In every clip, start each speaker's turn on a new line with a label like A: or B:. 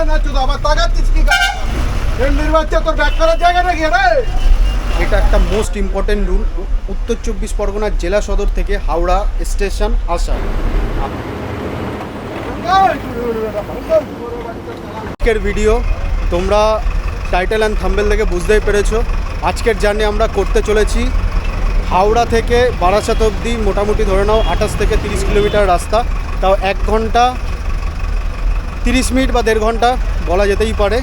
A: দেখা না চুদা আবার তাকাচ্ছিস কি এমনির তোর ব্যাক করার জায়গা নাকি রে?
B: এটা একটা মোস্ট ইম্পর্টেন্ট রুল উত্তর চব্বিশ পরগনার জেলা সদর থেকে হাওড়া স্টেশন আসা। আজকের ভিডিও তোমরা টাইটেল অ্যান্ড থাম্বেল থেকে বুঝতেই পেরেছ। আজকের জার্নি আমরা করতে চলেছি হাওড়া থেকে বারাসাত অবধি মোটামুটি ধরে নাও আঠাশ থেকে তিরিশ কিলোমিটার রাস্তা। তাও এক ঘণ্টা তিরিশ মিনিট বা দেড় ঘণ্টা বলা যেতেই পারে।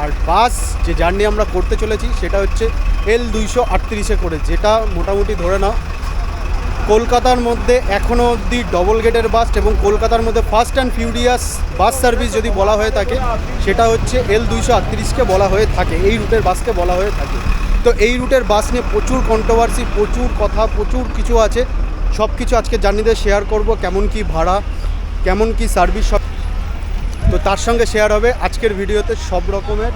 B: আর বাস যে জার্নি আমরা করতে চলেছি সেটা হচ্ছে এল দুইশো আটত্রিশে করে, যেটা মোটামুটি ধরে নাও কলকাতার মধ্যে এখনও অবধি ডবল গেটের বাস এবং কলকাতার মধ্যে fast and furious bus service যদি বলা হয়ে থাকে, সেটা হচ্ছে এল দুইশো আটত্রিশকে বলা হয়ে থাকে, এই রুটের বাসকে বলা হয়ে থাকে। তো এই রুটের বাস নিয়ে প্রচুর কন্ট্রোভার্সি প্রচুর কথা, প্রচুর কিছু আছে। সব কিছু আজকে জার্নিতে শেয়ার করব, কেমন কি ভাড়া, কেমন কি সার্ভিস সব তার সঙ্গে শেয়ার হবে আজকের ভিডিওতে সব রকমের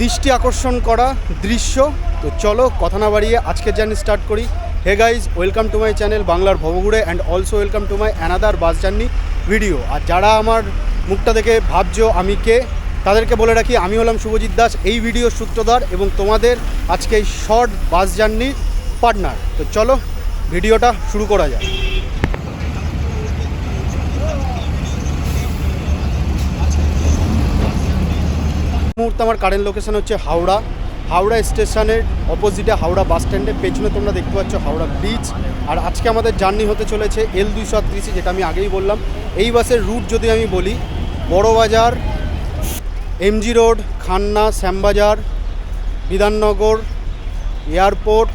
B: দৃষ্টি আকর্ষণ করা দৃশ্য। তো চলো কথা না বাড়িয়ে আজকের জার্নি স্টার্ট করি। Hey guys welcome to my channel বাংলার ভবঘুরে and also welcome to my another bus journey video আর যারা আমার মুখটা দেখে ভাবছ আমি কে, তাদেরকে বলে রাখি আমি হলাম শুভজিৎ দাস, এই ভিডিও সূত্রধার এবং তোমাদের আজকে এই শর্ট বাস জার্নির পার্টনার তো চলো ভিডিওটা শুরু করা যায় মুহূর্তে আমার কারেন্ট লোকেশন হচ্ছে হাওড়া। হাওড়া স্টেশনের অপোজিটে হাওড়া বাস স্ট্যান্ডের পেছনে তোমরা দেখতে পাচ্ছ হাওড়া ব্রিজ আর আজকে আমাদের জার্নি হতে চলেছে এল দুইশো আটত্রিশে যেটা আমি আগেই বললাম। এই বাসের রুট যদি আমি বলি, Burrabazar MG road Khanna, Shyambazar, Bidhannagar, airport,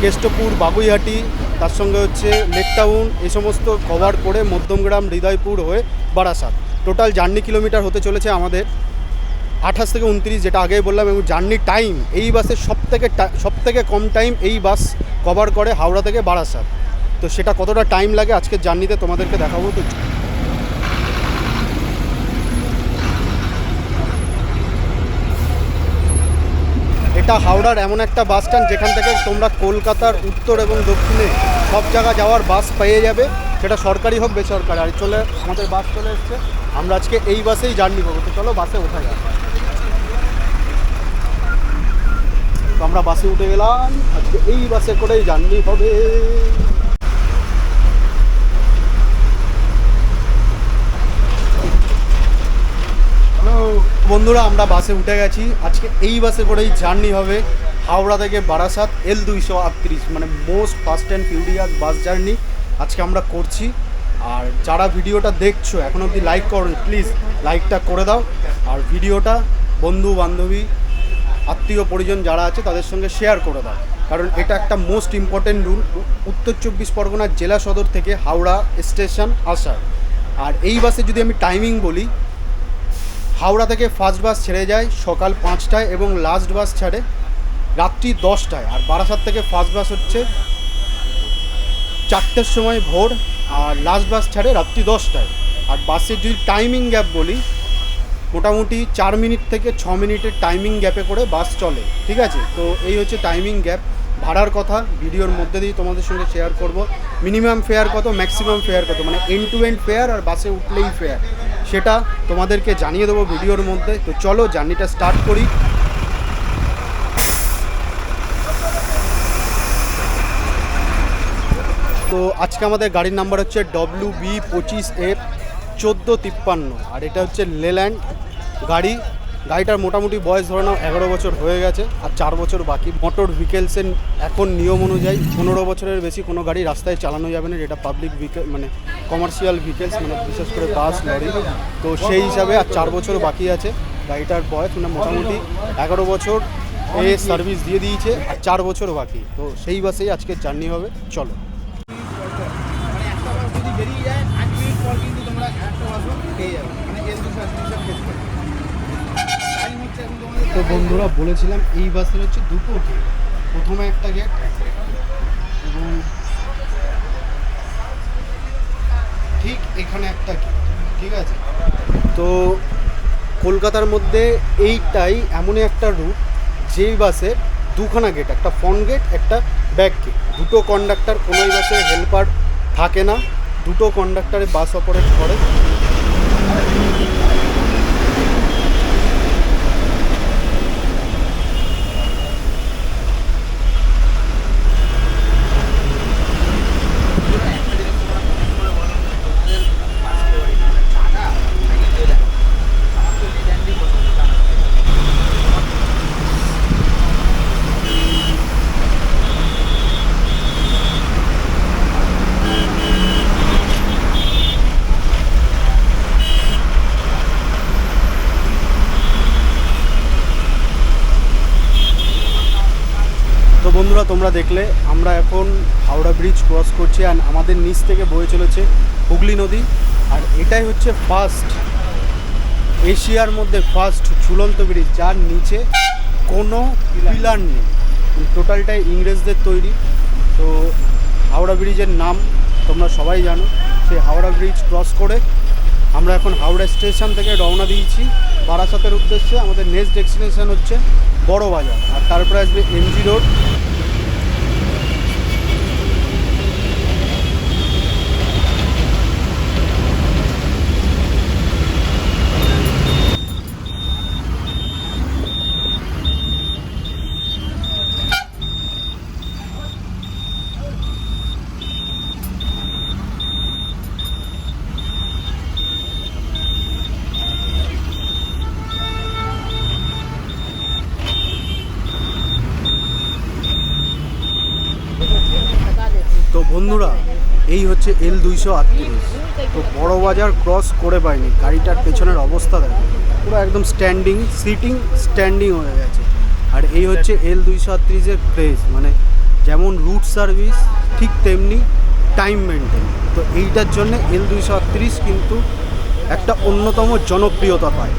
B: Kestopur, Baguiati, তার সঙ্গে হচ্ছে লেক টাউন এই সমস্ত কভার করে মধ্যমগ্রাম, হৃদয়পুর হয়ে বারাসাত। টোটাল জার্নি কিলোমিটার হতে চলেছে আমাদের আঠাশ থেকে উনত্রিশ, যেটা আগেই বললাম, এবং জার্নি টাইম এই বাসের সব থেকে সব থেকে কম টাইম এই বাস কভার করে হাওড়া থেকে বারাসাত। তো সেটা কতটা টাইম লাগে আজকের জার্নিতে তোমাদেরকে দেখাবো, তো এটা হাওড়ার এমন একটা বাস স্ট্যান্ড যেখান থেকে তোমরা কলকাতার উত্তর এবং দক্ষিণে সব জায়গা যাওয়ার বাস পেয়ে যাবে। সেটা সরকারি হোক, বেসরকারি। আর চলে, আমাদের বাস চলে এসছে। আমরা আজকে এই বাসেই জার্নি করব। তো চলো, বাসে ওঠা যাক। তো আমরা বাসে উঠে গেলাম। আজকে এই বাসে করেই জার্নি হবে। বন্ধুরা, আমরা বাসে উঠে গেছি। আজকে এই বাসে করেই জার্নি হবে। হাওড়া থেকে বারাসাত এল দুইশো আটত্রিশ মানে most fast and furious bus journey আজকে আমরা করছি। আর যারা ভিডিওটা দেখছ, এখন অবধি লাইক করো প্লিজ লাইকটা করে দাও। আর ভিডিওটা বন্ধু, বান্ধবী, আত্মীয়, পরিজন যারা আছে, তাদের সঙ্গে শেয়ার করে দাও। কারণ এটা একটা মোস্ট ইম্পর্টেন্ট রুল উত্তর চব্বিশ পরগনার জেলা সদর থেকে হাওড়া স্টেশন আসার আর এই বাসে যদি আমি টাইমিং বলি, হাওড়া থেকে ফার্স্ট বাস ছেড়ে যায় সকাল পাঁচটায় এবং লাস্ট বাস ছাড়ে রাত্রি দশটায়। আর বারাসাত থেকে ফার্স্ট বাস হচ্ছে চারটের সময় ভোর আর লাস্ট বাস ছাড়ে রাত্রি দশটায়। আর বাসের যদি টাইমিং গ্যাপ বলি, মোটামুটি চার মিনিট থেকে ছ মিনিটের টাইমিং গ্যাপে করে বাস চলে, ঠিক আছে? তো এই হচ্ছে টাইমিং গ্যাপ ভাড়ার কথা ভিডিওর মধ্যে দিয়ে তোমাদের সঙ্গে শেয়ার করব। মিনিমাম ফেয়ার কত ম্যাক্সিমাম ফেয়ার কত? মানে এন্ড টু এন্ড ফেয়ার আর বাসে উঠলেই ফেয়ার সেটা তোমাদেরকে জানিয়ে দেবো ভিডিওর মধ্যে। তো চলো জার্নিটা স্টার্ট করি। তো আজকে আমাদের গাড়ির নাম্বার হচ্ছে ডব্লিউ বি পঁচিশ এফ চোদ্দ তিপ্পান্ন। আর এটা হচ্ছে লেল্যান্ড গাড়ি। গাড়িটার মোটামুটি বয়স ধরে নাও এগারো বছর হয়ে গেছে, আর চার বছর বাকি। মোটর ভেহিকেলসের এখন নিয়ম অনুযায়ী পনেরো বছরের বেশি কোনো গাড়ি রাস্তায় চালানো যাবে না, যেটা পাবলিক ভেহিকেল মানে কমার্শিয়াল ভেহিকেলস মানে বিশেষ করে বাস লরি তো সেই হিসাবে আর চার বছর বাকি আছে। গাড়িটার বয়স মানে মোটামুটি এগারো বছর এ সার্ভিস দিয়ে দিয়েছে, আর চার বছর বাকি। তো সেই বাসেই আজকে জার্নি হবে। চলো
A: যদি বেরিয়ে যায় আট মিনিট পর কিন্তু তোমরা একটা বাসও পেয়ে যাবে মানে এল দুশো আটত্রিশের ক্ষেত্রে টাইম হচ্ছে এখন তোমাদের
B: তো বন্ধুরা বলেছিলাম এই বাসের হচ্ছে দুটো গেট প্রথমে একটা গেট এবং ঠিক এখানে একটা গেট ঠিক আছে? তো কলকাতার মধ্যে এইটাই এমনই একটা রুট যেই বাসের দুখানা গেট একটা ফ্রন্ট গেট একটা ব্যাক গেট দুটো কন্ডাক্টর কোনো এই বাসের হেল্পার থাকে না, দুটো কন্ডাক্টরে বাস অপারেট করে। বন্ধুরা, তোমরা দেখলে আমরা এখন হাওড়া ব্রিজ ক্রস করছি আর আমাদের নিচ থেকে বয়ে চলেছে হুগলি নদী। আর এটাই হচ্ছে ফার্স্ট এশিয়ার মধ্যে ফার্স্ট ঝুলন্ত ব্রিজ, যার নিচে কোনো পিলার নেই। টোটালটাই ইংরেজদের তৈরি। তো হাওড়া ব্রিজের নাম তোমরা সবাই জানো। সেই হাওড়া ব্রিজ ক্রস করে আমরা এখন হাওড়া স্টেশন থেকে রওনা দিয়েছি। বারাসাতের উদ্দেশ্যে আমাদের নেক্সট ডেস্টিনেশন হচ্ছে বড় বাজার। আর তারপরে আসবে এমজি রোড তো বন্ধুরা এই হচ্ছে এল দুইশো আটত্রিশ। তো বড় বাজার ক্রস করে পাইনি। গাড়িটার পেছনের অবস্থা দেখো। পুরো একদম স্ট্যান্ডিং সিটিং স্ট্যান্ডিং হয়ে গেছে। আর এই হচ্ছে এল দুইশো আটত্রিশের ক্রেজ মানে যেমন রুট সার্ভিস ঠিক তেমনি টাইম মেনটেন তো এইটার জন্য এল দুইশো আটত্রিশ কিন্তু একটা অন্যতম জনপ্রিয়তা পায়।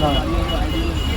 A: 那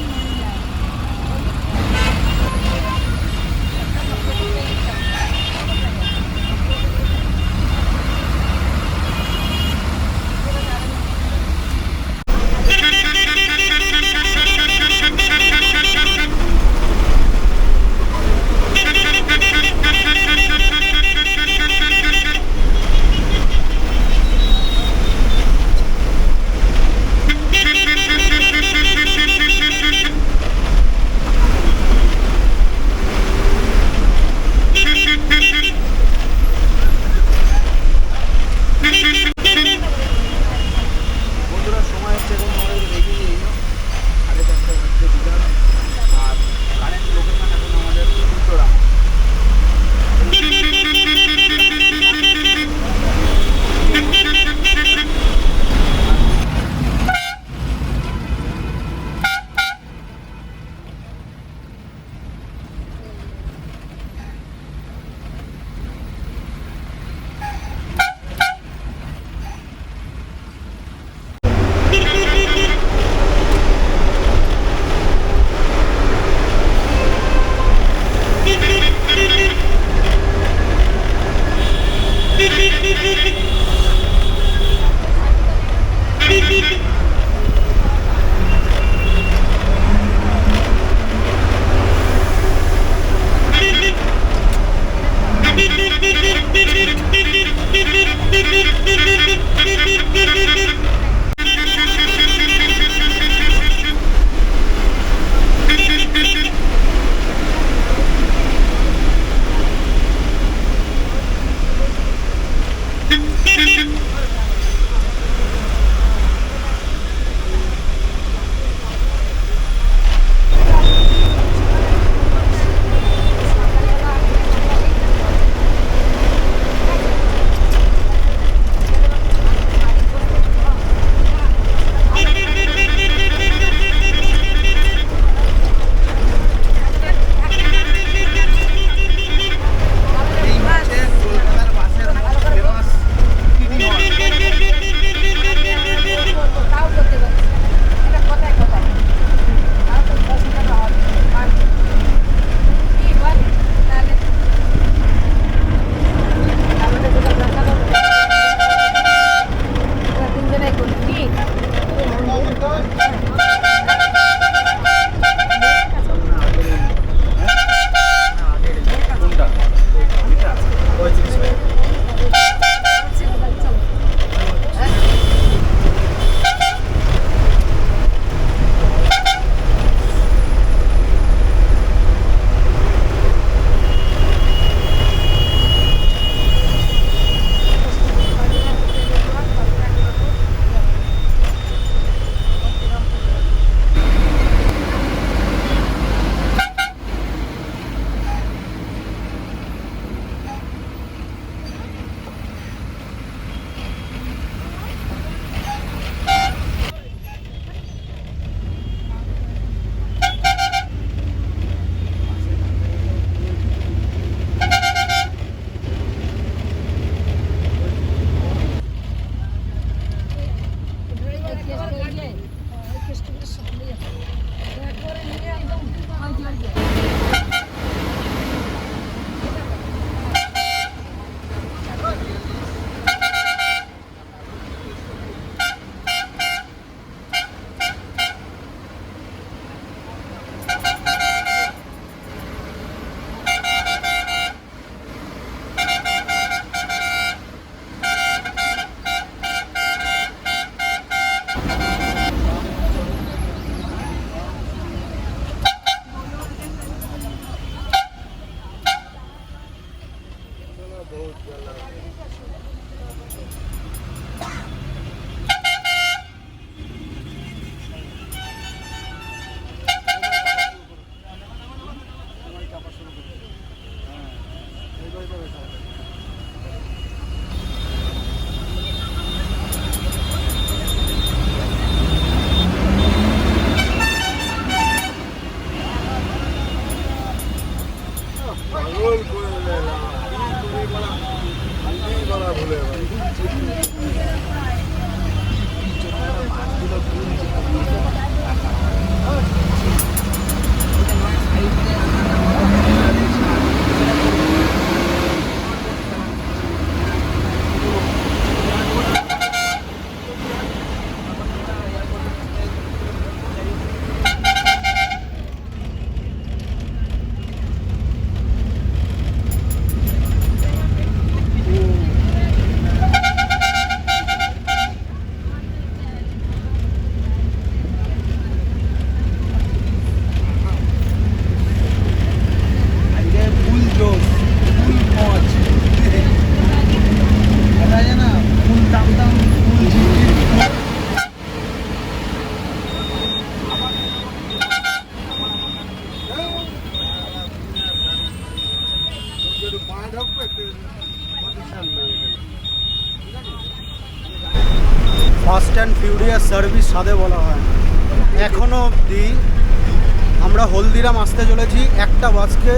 A: আমরা আসতে চলেছি। একটা বাসকে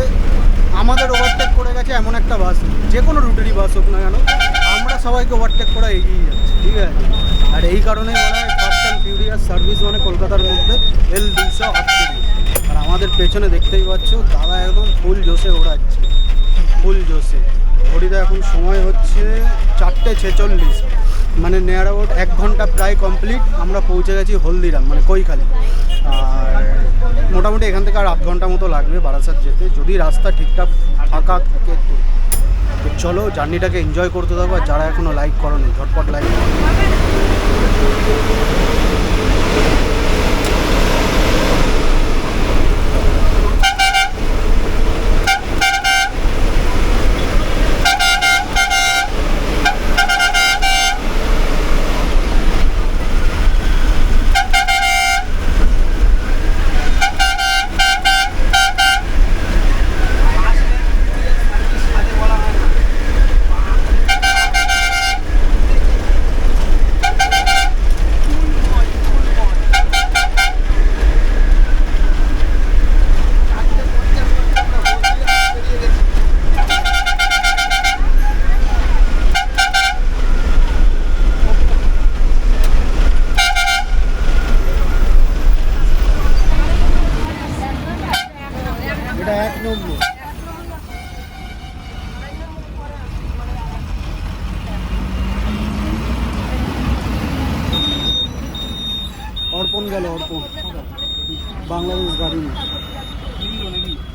A: আমাদের ওভারটেক করে গেছে, এমন একটা বাস যে কোনো রুটেরই বাস হোক না কেন, আমরা সবাইকে ওভারটেক করা এগিয়ে যাচ্ছি, ঠিক আছে? আর এই কারণে বলা হয় ফার্স্ট অ্যান্ড ফিউরিয়াস সার্ভিস মানে কলকাতার মধ্যে এল আটত্রিশ আর আমাদের পেছনে দেখতেই পাচ্ছ, দাদা একদম ফুল জোশে ওড়াচ্ছে ফুল জোশে। ঘড়িতে এখন সময় হচ্ছে চারটে ছেচল্লিশ। মানে নেয়ার অ্যাবাউট এক ঘণ্টা প্রায় কমপ্লিট। আমরা পৌঁছে গেছি হলদিরাম মানে কৈখালি। আর মোটামুটি এখান থেকে আর আধ ঘণ্টা মতো লাগবে বারাসাত যেতে। যদি রাস্তা ঠিকঠাক ফাঁকা থাকে তো। তো চলো, জার্নিটাকে এনজয় করতে থাকো। আর যারা এখনও লাইক করো ঝটপট লাইক এটা এক নম্বর অর্পণ গেল অর্পণ বাংলাদেশ গাড়ি নিয়ে।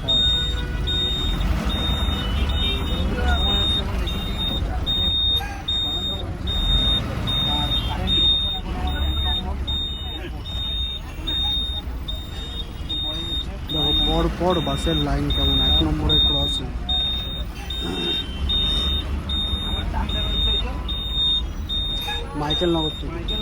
A: হ্যাঁ। পর বাসের লাইন কেমন? এক নম্বরে ক্রসিং মাইকেল নগর থেকে।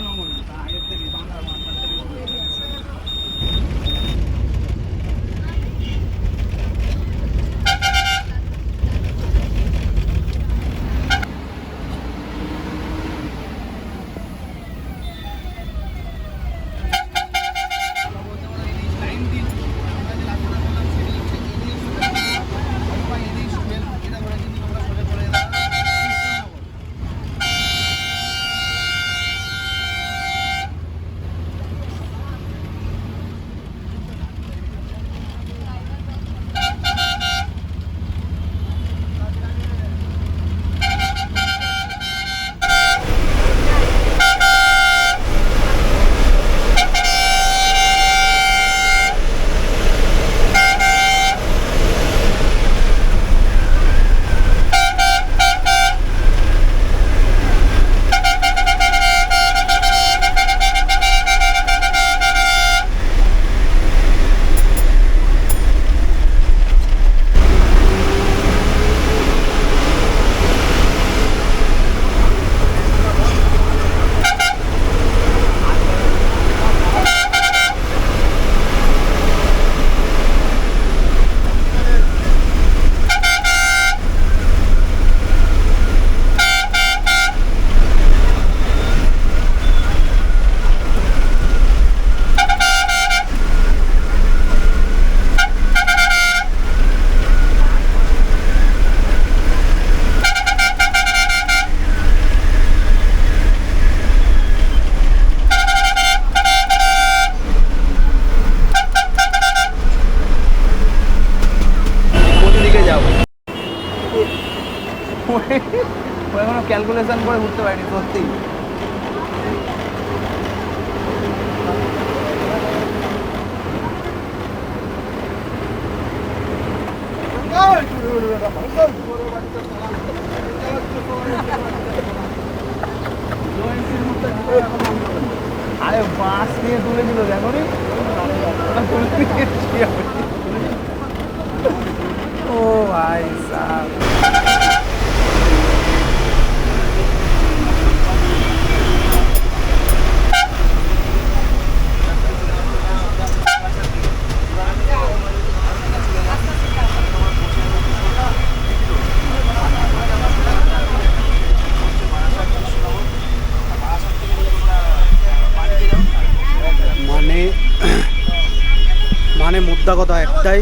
B: মোদ্দা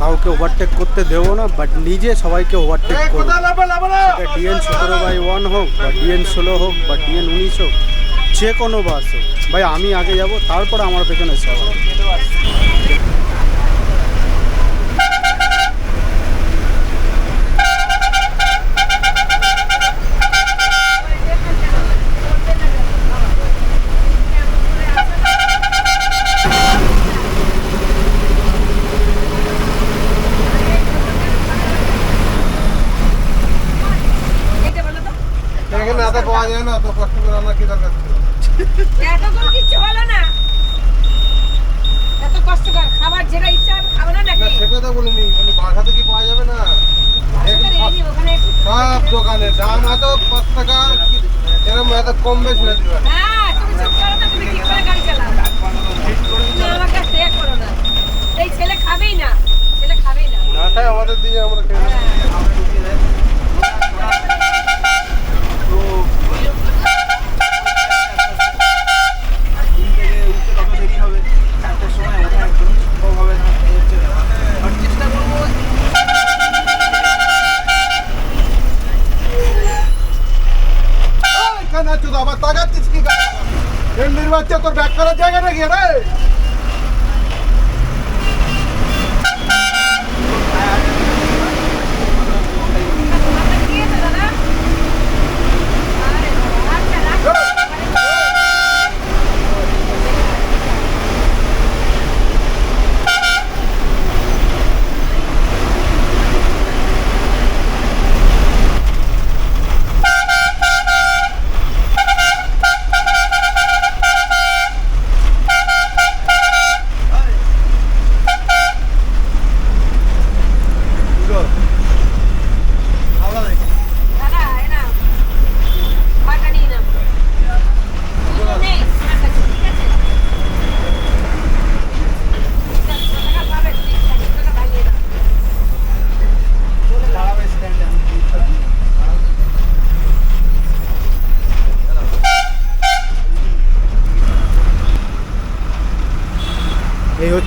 B: কাউকে ওভারটেক করতে দেবো না বাট নিজে সবাইকে ওভারটেক করব। সেটা ডিএন সতেরো বাই ওয়ান হোক বা ডিএন ষোলো হোক বা ডিএন উনিশ হোক যে কোনো বাস হোক। ভাই আমি আগে যাব তারপর আমার পেছনে সবাই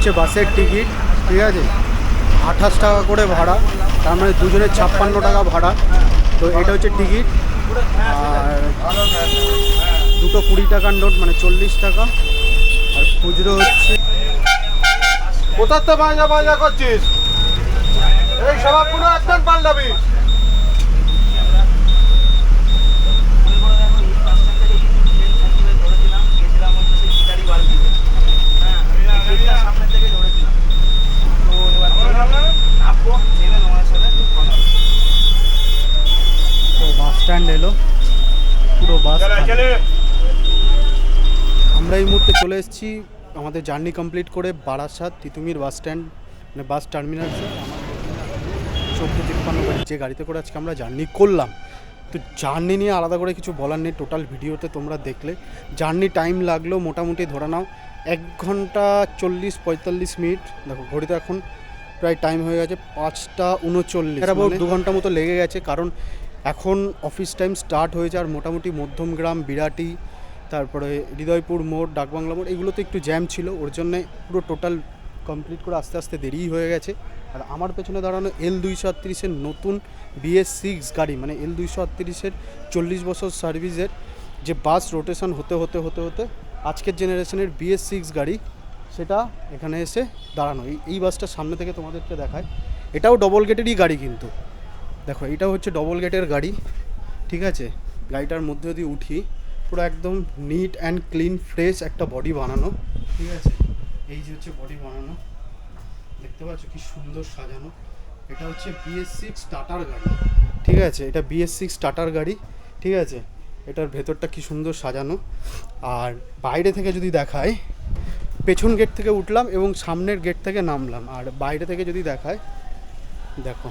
A: হচ্ছে
B: বাসের টিকিট, ঠিক আছে? আঠাশ টাকা করে ভাড়া, তার মানে দুজনের ছাপ্পান্ন টাকা ভাড়া। তো এটা হচ্ছে টিকিট, আর দুটো কুড়ি টাকার নোট মানে চল্লিশ টাকা। আর খুচরো হচ্ছে
C: কোথার তো বাজা বাজা করছিস? এই স্বভাবগুলো একদম পাল্টাবি
A: মনে করে দেখো এই বাসটা থেকে ট্রেন সার্কুলে ধরেছিলাম গেছিলাম হচ্ছে সেই শিকারি বালতিতে হ্যাঁ এই ট্রেনটার সামনে থেকে ধরেছিলাম তো এবার নামবো নেমে তোমার সাথে কথা হবে।
B: তো বাস স্ট্যান্ড এলো। পুরো বাস আমরা এই মুহূর্তে চলে এসেছি আমাদের জার্নি কমপ্লিট করে বারাসাত তিতুমির বাস স্ট্যান্ড মানে বাস টার্মিনালসে চোদ্দ তিপ্পান্ন গাড়ি যে গাড়িতে করে আজকে আমরা জার্নি করলাম। তো জার্নি নিয়ে আলাদা করে কিছু বলার নেই টোটাল ভিডিওতে তোমরা দেখলে। জার্নি টাইম লাগল মোটামুটি ধরে নাও এক ঘণ্টা চল্লিশ পঁয়তাল্লিশ মিনিট। দেখো ঘড়িতে এখন প্রায় টাইম হয়ে গেছে পাঁচটা উনচল্লিশ মানে দু ঘণ্টা মতো লেগে গেছে কারণ এখন অফিস টাইম স্টার্ট হয়েছে আর মোটামুটি মধ্যমগ্রাম বিরাটি তারপরে হৃদয়পুর মোড় ডাকবাংলা মোড় এগুলোতে একটু জ্যাম ছিল ওর জন্যে পুরো টোটাল কমপ্লিট করে আস্তে আস্তে দেরিই হয়ে গেছে। আর আমার পেছনে দাঁড়ানো এল দুইশো আটত্রিশের নতুন বিএস সিক্স গাড়ি মানে এল দুইশো আটত্রিশের চল্লিশ বছর সার্ভিসের যে বাস রোটেশন হতে হতে হতে হতে আজকের জেনারেশনের বিএস সিক্স গাড়ি সেটা এখানে এসে দাঁড়ানো। এই বাসটা সামনে থেকে তোমাদেরকে দেখায়। এটাও ডবল গেটেরই গাড়ি কিন্তু। দেখো এটা হচ্ছে ডবল গেটের গাড়ি, ঠিক আছে? গাড়িটার মধ্যে যদি উঠি, পুরো একদম নিট অ্যান্ড ক্লিন ফ্রেশ একটা বডি বানানো, ঠিক আছে? এই যে হচ্ছে বডি বানানো। দেখতে পাচ্ছ কি সুন্দর সাজানো। এটা হচ্ছে বিএস সিক্স টাটার গাড়ি, ঠিক আছে? এটা বিএস সিক্স টাটার গাড়ি, ঠিক আছে? এটার ভেতরটা কি সুন্দর সাজানো। আর বাইরে থেকে যদি দেখায় পেছন গেট থেকে উঠলাম এবং সামনের গেট থেকে নামলাম। আর বাইরে থেকে যদি দেখায়, দেখো,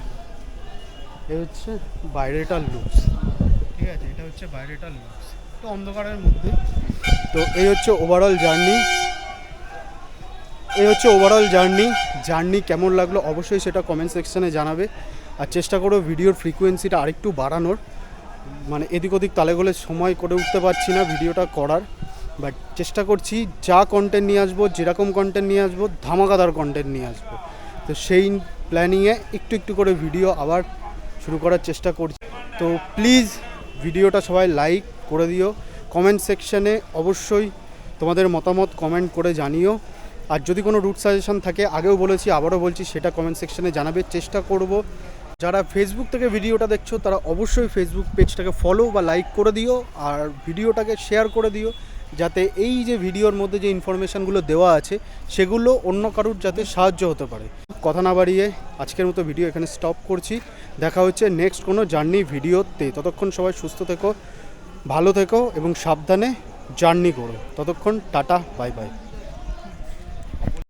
B: এ হচ্ছে বাইরেটার লুকস ঠিক আছে, এটা হচ্ছে বাইরেটার লুকস তো অন্ধকারের মধ্যে। তো এই হচ্ছে ওভারঅল জার্নি এই হচ্ছে ওভারঅল জার্নি জার্নি কেমন লাগল অবশ্যই সেটা কমেন্ট সেকশনে জানাবে। আর চেষ্টা করো ভিডিওর ফ্রিকোয়েন্সিটা আরেকটু বাড়ানোর। মানে এদিক ওদিক তালে গলে সময় করে উঠতে পারছি না ভিডিওটা করার। বাট চেষ্টা করছি যা কন্টেন্ট নিয়ে আসব, যেরকম কন্টেন্ট নিয়ে আসব, ধামাকাদার কন্টেন্ট নিয়ে আসব। তো সেই প্ল্যানিংয়ে একটু একটু করে ভিডিও আবার শুরু করার চেষ্টা করছি। তো প্লিজ ভিডিওটা সবাই লাইক করে দিও। কমেন্ট সেকশানে অবশ্যই তোমাদের মতামত কমেন্ট করে জানিও। আর যদি কোনো রুট সাজেশন থাকে, আগেও বলেছি, আবারও বলছি, সেটা কমেন্ট সেকশানে জানাবে। চেষ্টা করব। যারা ফেসবুক থেকে ভিডিওটা দেখছ, তারা অবশ্যই ফেসবুক পেজটাকে ফলো বা লাইক করে দিও। আর ভিডিওটাকে শেয়ার করে দিও। যাতে এই যে ভিডিওর মধ্যে যে ইনফরমেশানগুলো দেওয়া আছে, সেগুলো অন্য কারুর যাতে সাহায্য হতে পারে। কথা না বাড়িয়ে আজকের মতো ভিডিও এখানে স্টপ করছি। দেখা হচ্ছে নেক্সট কোনো জার্নি ভিডিওতে। ততক্ষণ সবাই সুস্থ থেকো, ভালো থেকো এবং সাবধানে জার্নি করো। ততক্ষণ টাটা বাই বাই